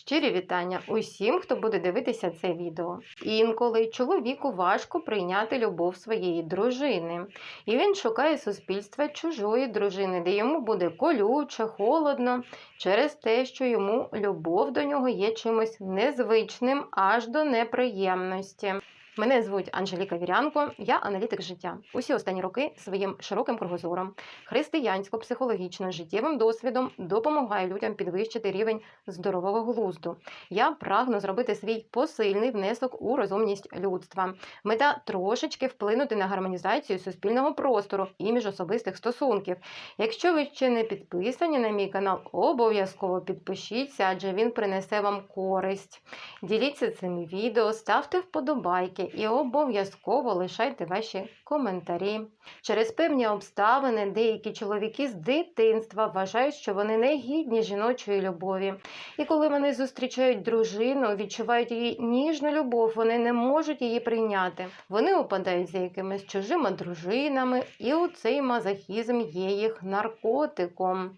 Щирі вітання усім, хто буде дивитися це відео. Інколи чоловіку важко прийняти любов своєї дружини, і він шукає суспільства чужої дружини, де йому буде колюче, холодно, через те, що йому любов до нього є чимось незвичним аж до неприємності. Мене звуть Анжеліка Вірянко, я аналітик життя. Усі останні роки своїм широким кругозором, християнсько-психологічно життєвим досвідом допомагаю людям підвищити рівень здорового глузду. Я прагну зробити свій посильний внесок у розумність людства. Мета трошечки вплинути на гармонізацію суспільного простору і міжособистих стосунків. Якщо ви ще не підписані на мій канал, обов'язково підпишіться, адже він принесе вам користь. Діліться цим відео, ставте вподобайки і обов'язково лишайте ваші коментарі. Через певні обставини деякі чоловіки з дитинства вважають, що вони не гідні жіночої любові. І коли вони зустрічають дружину, відчувають її ніжну любов, вони не можуть її прийняти. Вони опадають за якимись чужими дружинами, і у цей мазохізм є їх наркотиком.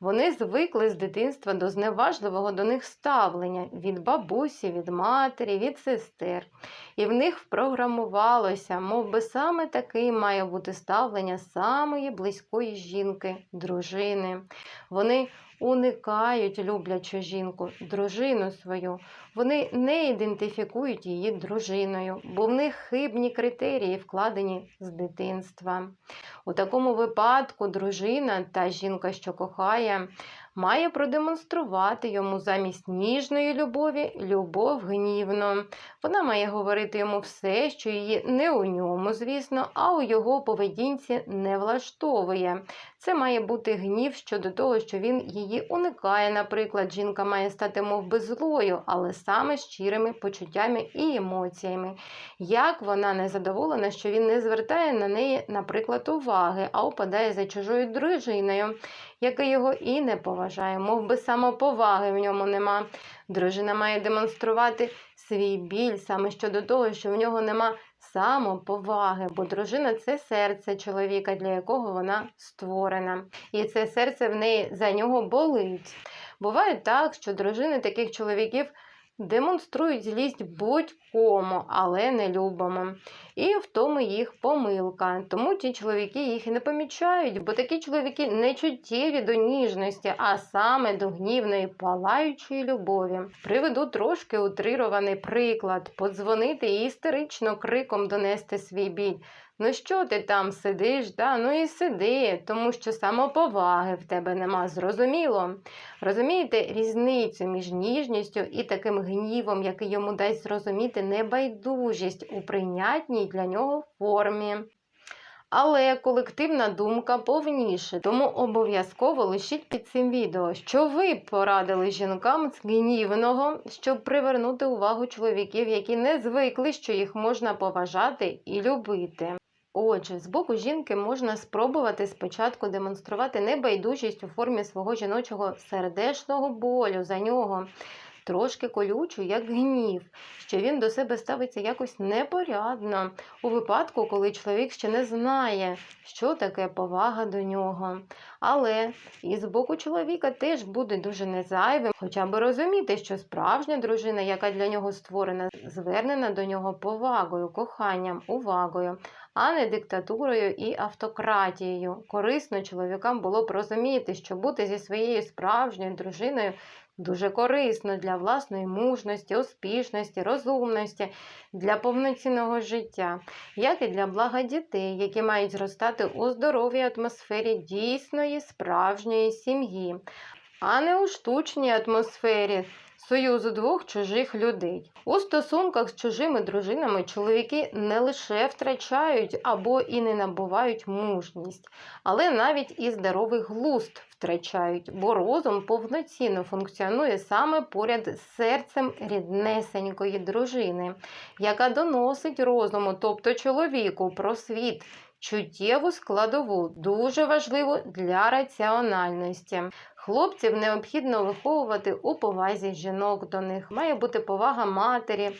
Вони звикли з дитинства до зневажливого до них ставлення від бабусі, від матері, від сестер. І в них впрограмувалося, мов би саме таким має бути ставлення самої близької жінки, дружини. Вони уникають люблячу жінку, дружину свою. Вони не ідентифікують її дружиною, бо в них хибні критерії вкладені з дитинства. У такому випадку дружина та жінка, що кохає, має продемонструвати йому замість ніжної любові любов гнівну. Вона має говорити йому все, що її не у ньому, звісно, а у його поведінці не влаштовує. Це має бути гнів щодо того, що він її уникає. Наприклад, жінка має стати мов би злою, але саме щирими почуттями і емоціями. Як вона не задоволена, що він не звертає на неї, наприклад, уваги, а упадає за чужою дружиною, яка його і не поважає, мов би самоповаги в ньому нема. Дружина має демонструвати свій біль саме щодо того, що в нього нема самоповаги, бо дружина це серце чоловіка, для якого вона створена. І це серце в неї за нього болить. Буває так, що дружини таких чоловіків демонструють злість будь-кому, але не любимо. І в тому їх помилка. Тому ті чоловіки їх і не помічають, бо такі чоловіки не чуттєві до ніжності, а саме до гнівної палаючої любові. Приведу трошки утрирований приклад: подзвонити і істерично криком донести свій біль. Ну що ти там сидиш? Да? Ну і сиди, тому що самоповаги в тебе нема. Зрозуміло. Розумієте різницю між ніжністю і таким гнівом, який йому дасть зрозуміти небайдужість у прийнятній для нього формі. Але колективна думка повніше, тому обов'язково лишіть під цим відео, що ви порадили жінкам з гнівного, щоб привернути увагу чоловіків, які не звикли, що їх можна поважати і любити. Отже, з боку жінки можна спробувати спочатку демонструвати небайдужість у формі свого жіночого сердечного болю за нього, трошки колючу, як гнів, що він до себе ставиться якось непорядно, у випадку, коли чоловік ще не знає, що таке повага до нього. Але і з боку чоловіка теж буде дуже незайвим, хоча б розуміти, що справжня дружина, яка для нього створена, звернена до нього повагою, коханням, увагою а не диктатурою і автократією. Корисно чоловікам було б розуміти, що бути зі своєю справжньою дружиною дуже корисно для власної мужності, успішності, розумності, для повноцінного життя, як і для блага дітей, які мають зростати у здоровій атмосфері дійсної справжньої сім'ї, а не у штучній атмосфері союзу двох чужих людей. У стосунках з чужими дружинами чоловіки не лише втрачають або і не набувають мужність, але навіть і здоровий глузд втрачають, бо розум повноцінно функціонує саме поряд з серцем ріднесенької дружини, яка доносить розуму, тобто чоловіку, про світ. Чуттєву складову дуже важливу для раціональності. Хлопців необхідно виховувати у повазі жінок до них. Має бути повага матері,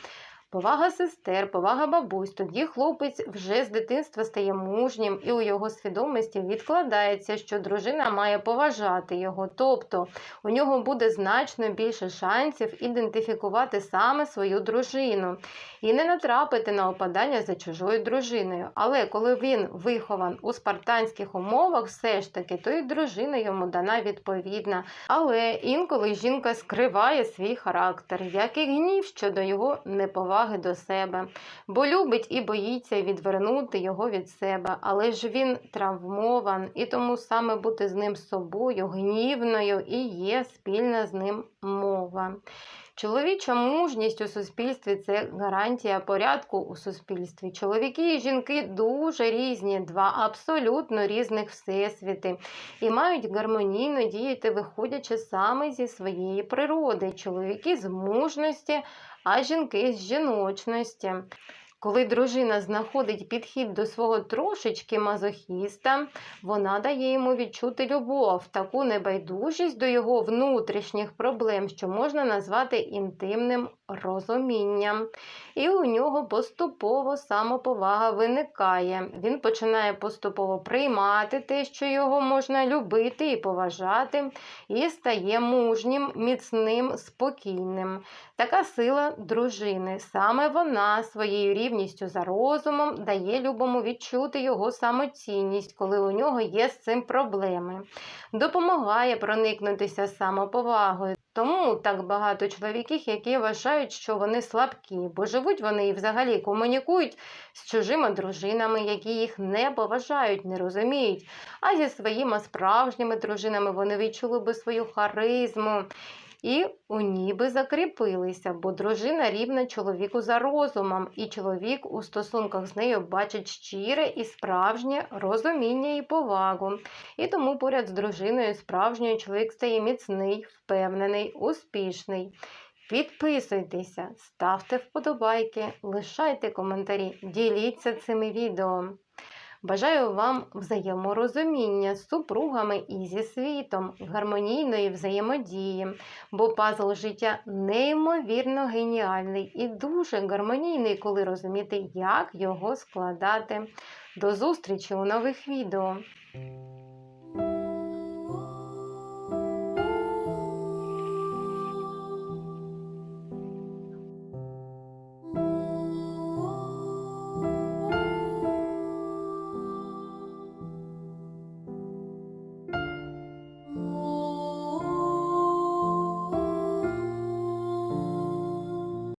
Повага сестер, повага бабусь. Тоді хлопець вже з дитинства стає мужнім, і у його свідомості відкладається, що дружина має поважати його. Тобто у нього буде значно більше шансів ідентифікувати саме свою дружину і не натрапити на опадання за чужою дружиною. Але коли він вихован у спартанських умовах, все ж таки, то і дружина йому дана відповідна. Але інколи жінка скриває свій характер, як і гнів щодо його неповаги до себе, бо любить і боїться відвернути його від себе. Але ж він травмован, і тому саме бути з ним собою, гнівною і є спільна з ним мова. Чоловіча мужність у суспільстві це гарантія порядку у суспільстві. Чоловіки і жінки дуже різні, два абсолютно різних всесвіти, і мають гармонійно діяти, виходячи саме зі своєї природи. Чоловіки з мужності, а жінки з жіночності. Коли дружина знаходить підхід до свого трошечки мазохіста, вона дає йому відчути любов, таку небайдужість до його внутрішніх проблем, що можна назвати інтимним розумінням. І у нього поступово самоповага виникає. Він починає поступово приймати те, що його можна любити і поважати, і стає мужнім, міцним, спокійним. Така сила дружини. Саме вона своєю рівністю за розумом дає любому відчути його самоцінність, коли у нього є з цим проблеми. Допомагає проникнутися самоповагою. Тому так багато чоловіків, які вважають, що вони слабкі, бо живуть вони і взагалі комунікують з чужими дружинами, які їх не поважають, не розуміють. А зі своїми справжніми дружинами вони відчули би свою харизму. І у ніби закріпилися, бо дружина рівна чоловіку за розумом, і чоловік у стосунках з нею бачить щире і справжнє розуміння і повагу. І тому поряд з дружиною справжньою чоловік стає міцний, впевнений, успішний. Підписуйтеся, ставте вподобайки, лишайте коментарі, діліться цими відео. Бажаю вам взаєморозуміння з супругами і зі світом, гармонійної взаємодії, бо пазл життя неймовірно геніальний і дуже гармонійний, коли розуміти, як його складати. До зустрічі у нових відео!